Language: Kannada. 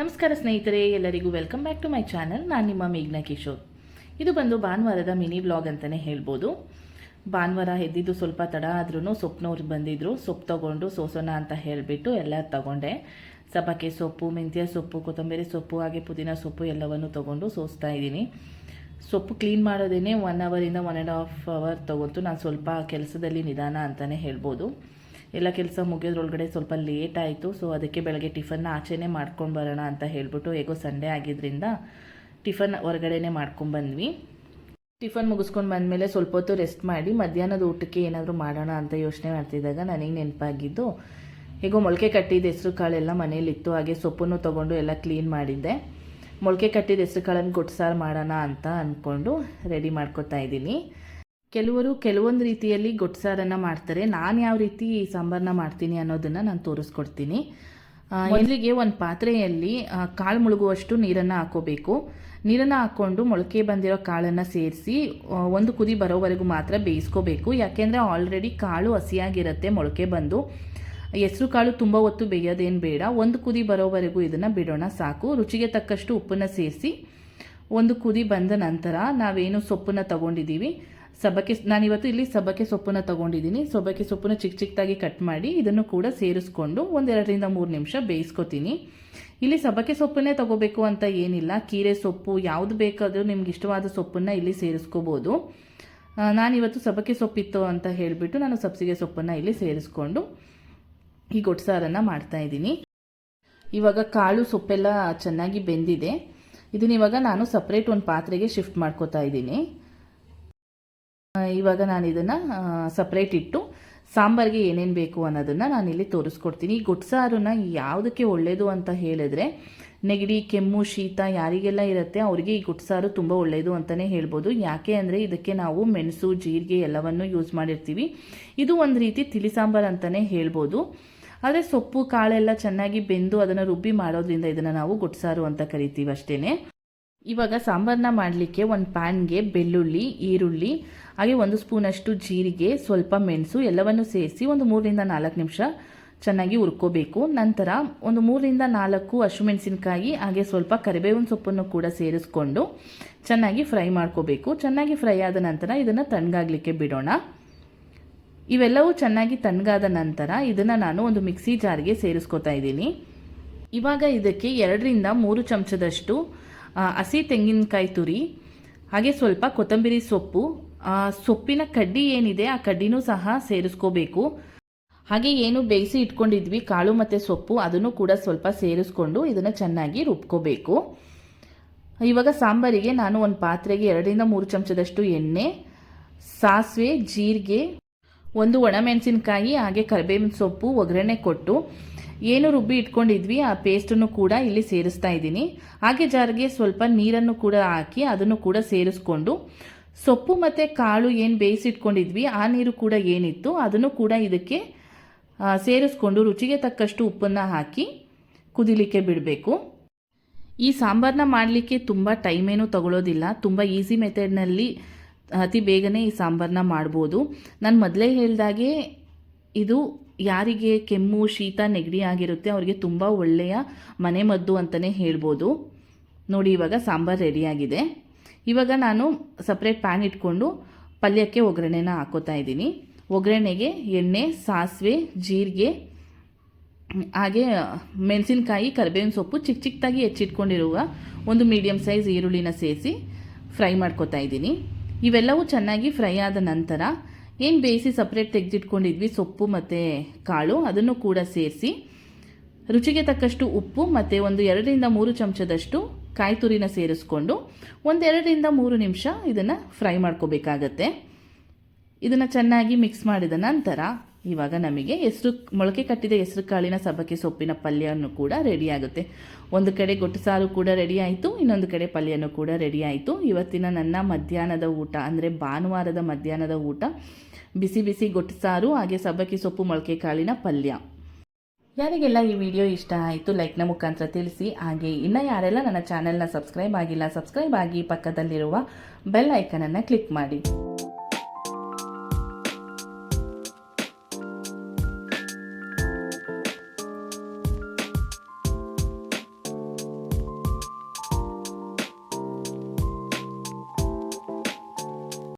ನಮಸ್ಕಾರ ಸ್ನೇಹಿತರೆ, ಎಲ್ಲರಿಗೂ welcome back to my channel ನಾನು ನಿಮ್ಮ ಮೇಘ್ನಾ ಕಿಶೋರ್. ಇದು ಬಂದು ಭಾನುವಾರದ ಮಿನಿ ಬ್ಲಾಗ್ ಅಂತಲೇ ಹೇಳ್ಬೋದು. ಭಾನುವಾರ ಎದ್ದಿದ್ದು ಸ್ವಲ್ಪ ತಡ ಆದ್ರೂ ಸೊಪ್ಪನವ್ರು ಬಂದಿದ್ರು. ಸೊಪ್ಪು ತಗೊಂಡು ಸೋಸೋಣ ಅಂತ ಹೇಳಿಬಿಟ್ಟು ಎಲ್ಲ ತಗೊಂಡೆ. ಸಬ್ಬಕ್ಕೆ ಸೊಪ್ಪು, ಮೆಂತ್ಯ ಸೊಪ್ಪು, ಕೊತ್ತಂಬರಿ ಸೊಪ್ಪು, ಹಾಗೆ ಪುದೀನ ಸೊಪ್ಪು ಎಲ್ಲವನ್ನು ತಗೊಂಡು ಸೋಸ್ತಾ ಇದ್ದೀನಿ. ಸೊಪ್ಪು ಕ್ಲೀನ್ ಮಾಡೋದೇನೆ ಒನ್ ಅವರಿಂದ ಒನ್ ಆ್ಯಂಡ್ ಹಾಫ್ ಅವರ್ ತಗೊಂತು ನಾನು ಸ್ವಲ್ಪ ಕೆಲಸದಲ್ಲಿ ನಿಧಾನ ಅಂತಲೇ ಹೇಳ್ಬೋದು. ಎಲ್ಲ ಕೆಲಸ ಮುಗಿಯೋದ್ರೊಳಗಡೆ ಸ್ವಲ್ಪ ಲೇಟ್ ಆಯಿತು. ಸೊ ಅದಕ್ಕೆ ಬೆಳಗ್ಗೆ ಟಿಫನ್ನ ಆಚೆನೇ ಮಾಡ್ಕೊಂಡು ಬರೋಣ ಅಂತ ಹೇಳ್ಬಿಟ್ಟು ಹೇಗೋ ಸಂಡೇ ಆಗಿದ್ದರಿಂದ ಟಿಫನ್ ಹೊರಗಡೆನೇ ಮಾಡ್ಕೊಂಡ್ಬಂದ್ವಿ ಟಿಫನ್ ಮುಗಿಸ್ಕೊಂಡು ಬಂದಮೇಲೆ ಸ್ವಲ್ಪ ಹೊತ್ತು ರೆಸ್ಟ್ ಮಾಡಿ ಮಧ್ಯಾಹ್ನದ ಊಟಕ್ಕೆ ಏನಾದರೂ ಮಾಡೋಣ ಅಂತ ಯೋಚನೆ ಮಾಡ್ತಿದ್ದಾಗ ನನಗೆ ನೆನಪಾಗಿದ್ದು, ಹೇಗೋ ಮೊಳಕೆ ಕಟ್ಟಿದ ಹೆಸ್ರು ಕಾಳೆಲ್ಲ ಮನೇಲಿತ್ತು ಹಾಗೆ ಸೊಪ್ಪನ್ನು ತೊಗೊಂಡು ಎಲ್ಲ ಕ್ಲೀನ್ ಮಾಡಿದ್ದೆ. ಮೊಳಕೆ ಕಟ್ಟಿದ ಹೆಸರು ಕಾಳನ್ನು ಗೊಡ್ಸಾರು ಮಾಡೋಣ ಅಂತ ಅಂದ್ಕೊಂಡು ರೆಡಿ ಮಾಡ್ಕೊತಾ ಇದ್ದೀನಿ. ಕೆಲವರು ಕೆಲವೊಂದು ರೀತಿಯಲ್ಲಿ ಗೊಟ್ಸಾರನ್ನು ಮಾಡ್ತಾರೆ. ನಾನು ಯಾವ ರೀತಿ ಸಾಂಬಾರ್ನ ಸಾಂಬಾರನ್ನ ಮಾಡ್ತೀನಿ ಅನ್ನೋದನ್ನು ನಾನು ತೋರಿಸ್ಕೊಡ್ತೀನಿ. ಮೊದಲಿಗೆ ಒಂದು ಪಾತ್ರೆಯಲ್ಲಿ ಕಾಳು ಮುಳುಗುವಷ್ಟು ನೀರನ್ನು ಹಾಕೋಬೇಕು. ನೀರನ್ನು ಹಾಕ್ಕೊಂಡು ಮೊಳಕೆ ಬಂದಿರೋ ಕಾಳನ್ನು ಸೇರಿಸಿ ಒಂದು ಕುದಿ ಬರೋವರೆಗೂ ಮಾತ್ರ ಬೇಯಿಸ್ಕೋಬೇಕು. ಯಾಕೆಂದರೆ ಆಲ್ರೆಡಿ ಕಾಳು ಹಸಿಯಾಗಿರುತ್ತೆ ಮೊಳಕೆ ಬಂದು. ಹೆಸರು ಕಾಳು ತುಂಬ ಹೊತ್ತು ಬೇಯೋದೇನು ಬೇಡ. ಒಂದು ಕುದಿ ಬರೋವರೆಗೂ ಇದನ್ನು ಬಿಡೋಣ ಸಾಕು. ರುಚಿಗೆ ತಕ್ಕಷ್ಟು ಉಪ್ಪನ್ನು ಸೇರಿಸಿ ಒಂದು ಕುದಿ ಬಂದ ನಂತರ ನಾವೇನು ಸೊಪ್ಪನ್ನ ತಗೊಂಡಿದ್ದೀವಿ ಸಬ್ಬಕ್ಕೆ ನಾನಿವತ್ತು ಇಲ್ಲಿ ಸಬ್ಬಕ್ಕೆ ಸೊಪ್ಪನ್ನು ತಗೊಂಡಿದ್ದೀನಿ. ಸಬ್ಬಕ್ಕೆ ಸೊಪ್ಪನ್ನು ಚಿಕ್ಕ ಚಿಕ್ಕದಾಗಿ ಕಟ್ ಮಾಡಿ ಇದನ್ನು ಕೂಡ ಸೇರಿಸ್ಕೊಂಡು ಒಂದೆರಡರಿಂದ ಮೂರು ನಿಮಿಷ ಬೇಯಿಸ್ಕೊತೀನಿ. ಇಲ್ಲಿ ಸಬ್ಬಕ್ಕೆ ಸೊಪ್ಪನ್ನೇ ತಗೋಬೇಕು ಅಂತ ಏನಿಲ್ಲ. ಕೀರೆ ಸೊಪ್ಪು ಯಾವುದು ಬೇಕಾದರೂ ನಿಮ್ಗೆ ಇಷ್ಟವಾದ ಸೊಪ್ಪನ್ನು ಇಲ್ಲಿ ಸೇರಿಸ್ಕೋಬೋದು. ನಾನಿವತ್ತು ಸಬ್ಬಕ್ಕೆ ಸೊಪ್ಪಿತ್ತು ಅಂತ ಹೇಳಿಬಿಟ್ಟು ನಾನು ಸಬ್ಸಿಗೆ ಸೊಪ್ಪನ್ನು ಇಲ್ಲಿ ಸೇರಿಸ್ಕೊಂಡು ಈ ಗೊಟ್ಸಾರನ್ನು ಮಾಡ್ತಾ ಇದ್ದೀನಿ. ಇವಾಗ ಕಾಳು ಸೊಪ್ಪೆಲ್ಲ ಚೆನ್ನಾಗಿ ಬೆಂದಿದೆ. ಇದನ್ನಿವಾಗ ನಾನು ಸಪ್ರೇಟ್ ಒಂದು ಪಾತ್ರೆಗೆ ಶಿಫ್ಟ್ ಮಾಡ್ಕೋತಾ ಇದ್ದೀನಿ. ಇವಾಗ ನಾನು ಇದನ್ನು ಸಪ್ರೇಟ್ ಇಟ್ಟು ಸಾಂಬಾರಿಗೆ ಏನೇನು ಬೇಕು ಅನ್ನೋದನ್ನು ನಾನಿಲ್ಲಿ ತೋರಿಸ್ಕೊಡ್ತೀನಿ. ಈ ಗುಟ್ಸಾರನ್ನ ಯಾವುದಕ್ಕೆ ಒಳ್ಳೆಯದು ಅಂತ ಹೇಳಿದ್ರೆ, ನೆಗಡಿ, ಕೆಮ್ಮು, ಶೀತ ಯಾರಿಗೆಲ್ಲ ಇರುತ್ತೆ ಅವರಿಗೆ ಈ ಗುಟ್ಸಾರು ತುಂಬ ಒಳ್ಳೆಯದು ಅಂತಲೇ ಹೇಳ್ಬೋದು. ಯಾಕೆ ಅಂದರೆ ಇದಕ್ಕೆ ನಾವು ಮೆಣಸು, ಜೀರಿಗೆ ಎಲ್ಲವನ್ನು ಯೂಸ್ ಮಾಡಿರ್ತೀವಿ. ಇದು ಒಂದು ರೀತಿ ತಿಳಿ ಸಾಂಬಾರು ಅಂತಲೇ ಹೇಳ್ಬೋದು. ಆದರೆ ಸೊಪ್ಪು, ಕಾಳೆಲ್ಲ ಚೆನ್ನಾಗಿ ಬೆಂದು ಅದನ್ನು ರುಬ್ಬಿ ಮಾಡೋದ್ರಿಂದ ಇದನ್ನು ನಾವು ಗುಟ್ಸಾರು ಅಂತ ಕರಿತೀವಿ ಅಷ್ಟೇ ಇವಾಗ ಸಾಂಬಾರನ್ನ ಮಾಡಲಿಕ್ಕೆ ಒಂದು ಪ್ಯಾನ್ಗೆ ಬೆಳ್ಳುಳ್ಳಿ, ಈರುಳ್ಳಿ, ಹಾಗೆ ಒಂದು ಸ್ಪೂನಷ್ಟು ಜೀರಿಗೆ, ಸ್ವಲ್ಪ ಮೆಣಸು, ಎಲ್ಲವನ್ನು ಸೇರಿಸಿ ಒಂದು ಮೂರರಿಂದ ನಾಲ್ಕು ನಿಮಿಷ ಚೆನ್ನಾಗಿ ಹುರ್ಕೋಬೇಕು. ನಂತರ ಒಂದು ಮೂರರಿಂದ ನಾಲ್ಕು ಹಸಿಮೆಣಸಿನ್ಕಾಯಿ ಹಾಗೆ ಸ್ವಲ್ಪ ಕರಿಬೇವಿನ ಸೊಪ್ಪನ್ನು ಕೂಡ ಸೇರಿಸ್ಕೊಂಡು ಚೆನ್ನಾಗಿ ಫ್ರೈ ಮಾಡ್ಕೋಬೇಕು. ಚೆನ್ನಾಗಿ ಫ್ರೈ ಆದ ನಂತರ ಇದನ್ನು ತಣ್ಣಗಾಗಲಿಕ್ಕೆ ಬಿಡೋಣ. ಇವೆಲ್ಲವೂ ಚೆನ್ನಾಗಿ ತಣ್ಣಗಾದ ನಂತರ ಇದನ್ನು ನಾನು ಒಂದು ಮಿಕ್ಸಿ ಜಾರ್ಗೆ ಸೇರಿಸ್ಕೊತಾ ಇದ್ದೀನಿ. ಇವಾಗ ಇದಕ್ಕೆ ಎರಡರಿಂದ ಮೂರು ಚಮಚದಷ್ಟು ಹಸಿ ತೆಂಗಿನಕಾಯಿ ತುರಿ, ಹಾಗೆ ಸ್ವಲ್ಪ ಕೊತ್ತಂಬರಿ ಸೊಪ್ಪು ಸೊಪ್ಪಿನ ಕಡ್ಡಿ ಏನಿದೆ ಆ ಕಡ್ಡಿನೂ ಸಹ ಸೇರಿಸ್ಕೋಬೇಕು. ಹಾಗೆ ಏನು ಬೇಯಿಸಿ ಇಟ್ಕೊಂಡಿದ್ವಿ, ಕಾಳು ಮತ್ತು ಸೊಪ್ಪು, ಅದನ್ನು ಕೂಡ ಸ್ವಲ್ಪ ಸೇರಿಸ್ಕೊಂಡು ಇದನ್ನು ಚೆನ್ನಾಗಿ ರುಬ್ಕೋಬೇಕು. ಇವಾಗ ಸಾಂಬಾರಿಗೆ ನಾನು ಒಂದು ಪಾತ್ರೆಗೆ ಎರಡರಿಂದ ಮೂರು ಚಮಚದಷ್ಟು ಎಣ್ಣೆ, ಸಾಸಿವೆ, ಜೀರಿಗೆ, ಒಂದು ಒಣಮೆಣಸಿನಕಾಯಿ, ಹಾಗೆ ಕರಿಬೇವಿನ ಸೊಪ್ಪು, ಒಗ್ಗರಣೆ ಕೊಟ್ಟು ಏನು ರುಬ್ಬಿ ಇಟ್ಕೊಂಡಿದ್ವಿ, ಆ ಪೇಸ್ಟನ್ನು ಕೂಡ ಇಲ್ಲಿ ಸೇರಿಸ್ತಾ ಇದ್ದೀನಿ. ಹಾಗೆ ಜಾರಿಗೆ ಸ್ವಲ್ಪ ನೀರನ್ನು ಕೂಡ ಹಾಕಿ ಅದನ್ನು ಕೂಡ ಸೇರಿಸ್ಕೊಂಡು, ಸೊಪ್ಪು ಮತ್ತು ಕಾಳು ಏನು ಬೇಯಿಸಿಟ್ಕೊಂಡಿದ್ವಿ ಆ ನೀರು ಕೂಡ ಏನಿತ್ತು, ಅದನ್ನು ಕೂಡ ಇದಕ್ಕೆ ಸೇರಿಸ್ಕೊಂಡು ರುಚಿಗೆ ತಕ್ಕಷ್ಟು ಉಪ್ಪನ್ನು ಹಾಕಿ ಕುದಿಲಿಕ್ಕೆ ಬಿಡಬೇಕು. ಈ ಸಾಂಬಾರನ್ನ ಮಾಡಲಿಕ್ಕೆ ತುಂಬ ಟೈಮೇನೂ ತಗೊಳ್ಳೋದಿಲ್ಲ ತುಂಬ ಈಸಿ ಮೆಥಡ್ನಲ್ಲಿ ಅತಿ ಬೇಗನೆ ಈ ಸಾಂಬಾರನ್ನ ಮಾಡ್ಬೋದು. ನಾನು ಮೊದಲೇ ಹೇಳ್ದಾಗೆ ಇದು ಯಾರಿಗೆ ಕೆಮ್ಮು, ಶೀತ, ನೆಗಡಿ ಆಗಿರುತ್ತೆ ಅವರಿಗೆ ತುಂಬ ಒಳ್ಳೆಯ ಮನೆಮದ್ದು ಅಂತಲೇ ಹೇಳ್ಬೋದು. ನೋಡಿ, ಇವಾಗ ಸಾಂಬಾರು ರೆಡಿಯಾಗಿದೆ ಇವಾಗ ನಾನು ಸಪ್ರೇಟ್ ಪ್ಯಾನ್ ಇಟ್ಕೊಂಡು ಪಲ್ಯಕ್ಕೆ ಒಗ್ಗರಣೆನ ಹಾಕೋತಾ ಇದ್ದೀನಿ. ಒಗ್ಗರಣೆಗೆ ಎಣ್ಣೆ, ಸಾಸಿವೆ, ಜೀರಿಗೆ, ಹಾಗೆ ಮೆಣಸಿನಕಾಯಿ, ಕರಿಬೇವಿನ ಸೊಪ್ಪು ಚಿಕ್ಕ ಚಿಕ್ಕದಾಗಿ ಹೆಚ್ಚಿಟ್ಕೊಂಡಿರುವ ಒಂದು ಮೀಡಿಯಮ್ ಸೈಜ್ ಈರುಳ್ಳಿನ ಸೇರಿಸಿ ಫ್ರೈ ಮಾಡ್ಕೊತಾ ಇದ್ದೀನಿ. ಇವೆಲ್ಲವೂ ಚೆನ್ನಾಗಿ ಫ್ರೈ ಆದ ನಂತರ ಏನು ಬೇಯಿಸಿ ಸಪ್ರೇಟ್ ತೆಗೆದಿಟ್ಕೊಂಡಿದ್ವಿ? ಸೊಪ್ಪು ಮತ್ತು ಕಾಳು, ಅದನ್ನು ಕೂಡ ಸೇರಿಸಿ, ರುಚಿಗೆ ತಕ್ಕಷ್ಟು ಉಪ್ಪು ಮತ್ತು ಒಂದು ಎರಡರಿಂದ ಮೂರು ಚಮಚದಷ್ಟು ಕಾಯಿ ತುರಿನ ಸೇರಿಸ್ಕೊಂಡು ಒಂದೆರಡರಿಂದ ಮೂರು ನಿಮಿಷ ಇದನ್ನು ಫ್ರೈ ಮಾಡ್ಕೋಬೇಕಾಗತ್ತೆ. ಇದನ್ನು ಚೆನ್ನಾಗಿ ಮಿಕ್ಸ್ ಮಾಡಿದ ನಂತರ, ಇವಾಗ ನಮಗೆ ಹೆಸರು, ಮೊಳಕೆ ಕಟ್ಟಿದ ಹೆಸರು ಕಾಳಿನ ಸಬ್ಬಕ್ಕೆ ಸೊಪ್ಪಿನ ಪಲ್ಯವನ್ನು ಕೂಡ ರೆಡಿ ಆಗುತ್ತೆ. ಒಂದು ಕಡೆ ಗೊಟ್ಟು ಸಾರು ಕೂಡ ರೆಡಿ ಆಯಿತು, ಇನ್ನೊಂದು ಕಡೆ ಪಲ್ಯನೂ ಕೂಡ ರೆಡಿ ಆಯಿತು. ಇವತ್ತಿನ ನನ್ನ ಮಧ್ಯಾಹ್ನದ ಊಟ ಅಂದರೆ ಭಾನುವಾರದ ಮಧ್ಯಾಹ್ನದ ಊಟ ಬಿಸಿ ಬಿಸಿ ಗೊಟ್ಟು ಸಾರು ಹಾಗೆ ಸಬ್ಬಕ್ಕಿ ಸೊಪ್ಪು, ಮೊಳಕೆ ಕಾಳಿನ ಪಲ್ಯ. ಯಾರಿಗೆಲ್ಲ ಈ ವಿಡಿಯೋ ಇಷ್ಟ ಆಯಿತು ಲೈಕ್ನ ಮುಖಾಂತರ ತಿಳಿಸಿ. ಹಾಗೆ ಇನ್ನು ಯಾರೆಲ್ಲ ನನ್ನ ಚಾನೆಲ್ನ ಸಬ್ಸ್ಕ್ರೈಬ್ ಆಗಿಲ್ಲ ಸಬ್ಸ್ಕ್ರೈಬ್ ಆಗಿ ಪಕ್ಕದಲ್ಲಿರುವ ಬೆಲ್ ಐಕನನ್ನು ಕ್ಲಿಕ್ ಮಾಡಿ.